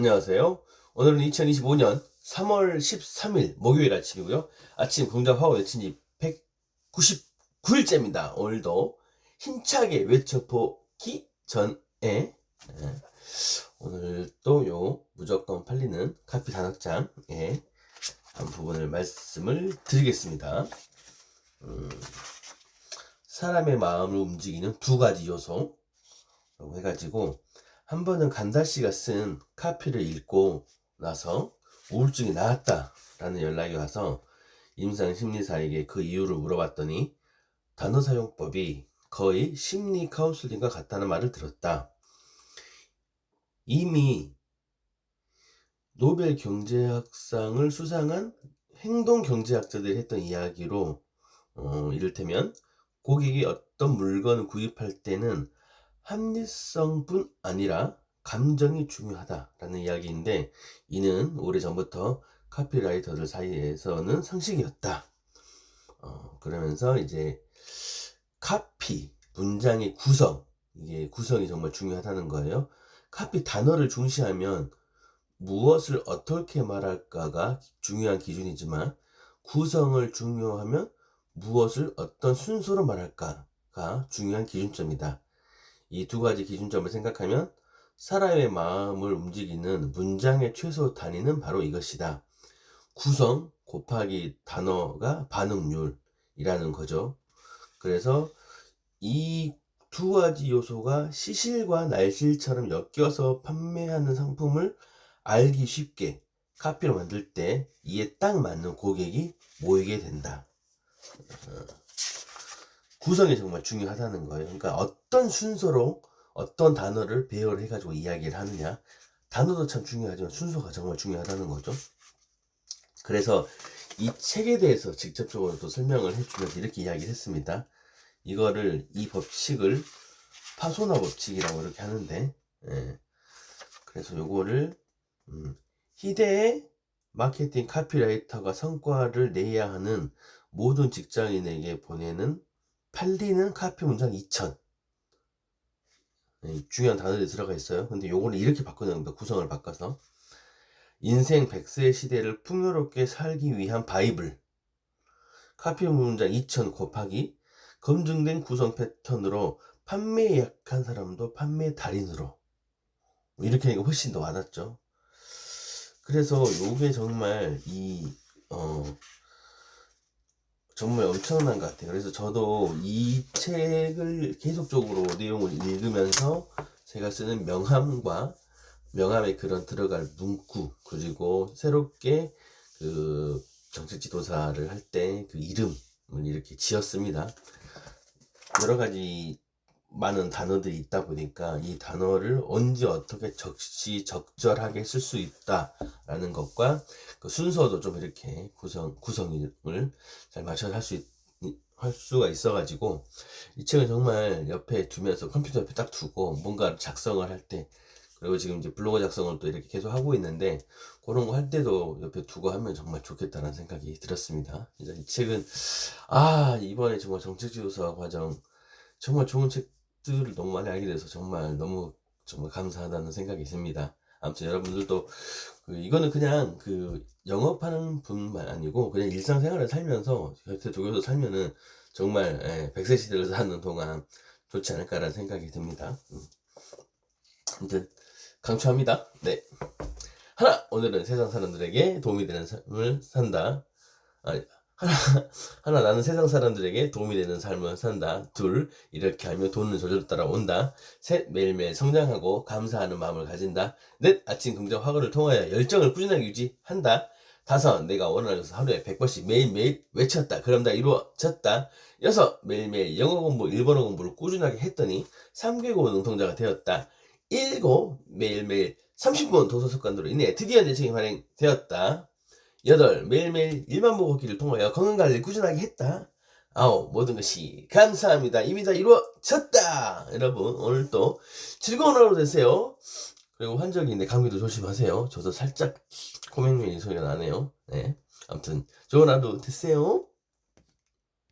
안녕하세요. 오늘은 2025년 3월 13일 목요일 아침이고요. 아침 화호 외친 지 199일째입니다. 오늘도 힘차게 외쳐보기 전에 예, 오늘 또요 무조건 팔리는 카피 단학장의 한 부분을 말씀을 드리겠습니다. 음, 사람의 마음을 움직이는 두 가지 요소라고 해가지고 한 번은 간다 씨가 쓴 카피를 읽고 나서 우울증이 나았다라는 연락이 와서 임상 심리사에게 그 이유를 물어봤더니 단어 사용법이 거의 심리 카운슬링과 같다는 말을 들었다. 이미 노벨 경제학상을 수상한 행동 경제학자들이 했던 이야기로 어, 이를테면 고객이 어떤 물건을 구입할 때는 합리성뿐 아니라 감정이 중요하다라는 이야기인데 이는 오래전부터 카피라이터들 사이에서는 상식이었다. 어, 그러면서 이제 카피 문장의 구성 이게 구성이 정말 중요하다는 거예요. 카피 단어를 중시하면 무엇을 어떻게 말할까가 중요한 기준이지만 구성을 중요하면 무엇을 어떤 순서로 말할까가 중요한 기준점이다. 이 두 가지 기준점을 생각하면 사람의 마음을 움직이는 문장의 최소 단위는 바로 이것이다. 구성 곱하기 단어가 반응률이라는 거죠. 그래서 이 두 가지 요소가 시실과 날실처럼 엮여서 판매하는 상품을 알기 쉽게 카피로 만들 때 이에 딱 맞는 고객이 모이게 된다. 어, 구성이 정말 중요하다는 거예요. 그러니까 어떤 순서로 어떤 단어를 배열을 해가지고 이야기를 하느냐. 단어도 참 중요하지만 순서가 정말 중요하다는 거죠. 그래서 이 책에 대해서 직접적으로 또 설명을 해주면서 이렇게 이야기를 했습니다. 이거를 이 법칙을 파소나 법칙이라고 이렇게 하는데, 예. 그래서 요거를 음, 희대의 마케팅 카피라이터가 성과를 내야 하는 모든 직장인에게 보내는 팔리는 카피 문장 2000 네, 중요한 단어들이 들어가 있어요. 근데 요거를 이렇게 바꿔놓습니다. 구성을 바꿔서 인생 100세 시대를 풍요롭게 살기 위한 바이블 카피 문장 2000 곱하기 검증된 구성 패턴으로 판매에 약한 사람도 판매 달인으로 이렇게 하니까 훨씬 더 와닿죠. 그래서 요게 정말 이 어, 정말 엄청난 것 같아요. 그래서 저도 이 책을 계속적으로 내용을 읽으면서 제가 쓰는 명함과 명함에 그런 들어갈 문구 그리고 새롭게 그 정책 지도사를 할 때 그 이름을 이렇게 지었습니다. 여러 가지 많은 단어들이 있다 보니까 이 단어를 언제 어떻게 적시 적절하게 쓸 수 있다라는 것과 그 순서도 좀 이렇게 구성 구성을 잘 맞춰서 할 수 할 수가 있어가지고 이 책을 정말 옆에 두면서 컴퓨터 옆에 딱 두고 뭔가 작성을 할 때 그리고 지금 이제 블로그 작성을 또 이렇게 계속 하고 있는데 그런 거 할 때도 옆에 두고 하면 정말 좋겠다는 생각이 들었습니다. 이 책은 아 이번에 정말 정책지도사 과정 정말 좋은 책 들을 너무 많이 알게 돼서 정말 너무 정말 감사하다는 생각이 듭니다. 아무튼 여러분들도 그 이거는 그냥 그 영업하는 분만 아니고 그냥 일상생활을 살면서 곁에 두고서 살면은 정말 예, 100세 시대를 사는 동안 좋지 않을까라는 생각이 듭니다. 음. 아무튼 강추합니다. 네. 하나 오늘은 세상 사람들에게 도움이 되는 삶을 산다. 아니, 하나, 하나 나는 세상 사람들에게 도움이 되는 삶을 산다. 둘 이렇게 하면 돈은 저절로 따라온다. 셋 매일매일 성장하고 감사하는 마음을 가진다. 넷 아침 긍정 화거를 통하여 열정을 꾸준하게 유지한다. 다섯 내가 원하는 것을 하루에 100번씩 매일매일 외쳤다. 그럼 다 이루어졌다. 여섯 매일매일 영어 공부, 일본어 공부를 꾸준하게 했더니 3개국 능통자가 되었다. 일곱 매일매일 30분 도서 습관으로 인해 드디어 내 책이 발행되었다. 여덟 매일매일 일만 먹었기를 통하여 건강관리를 꾸준하게 했다. 아홉 모든 것이 감사합니다. 이미 다 이루어졌다. 여러분 오늘 또 즐거운 하루 되세요. 그리고 환절기인데 감기도 조심하세요. 저도 살짝 코맹맹이 소리가 나네요. 네. 아무튼 좋은 하루 되세요.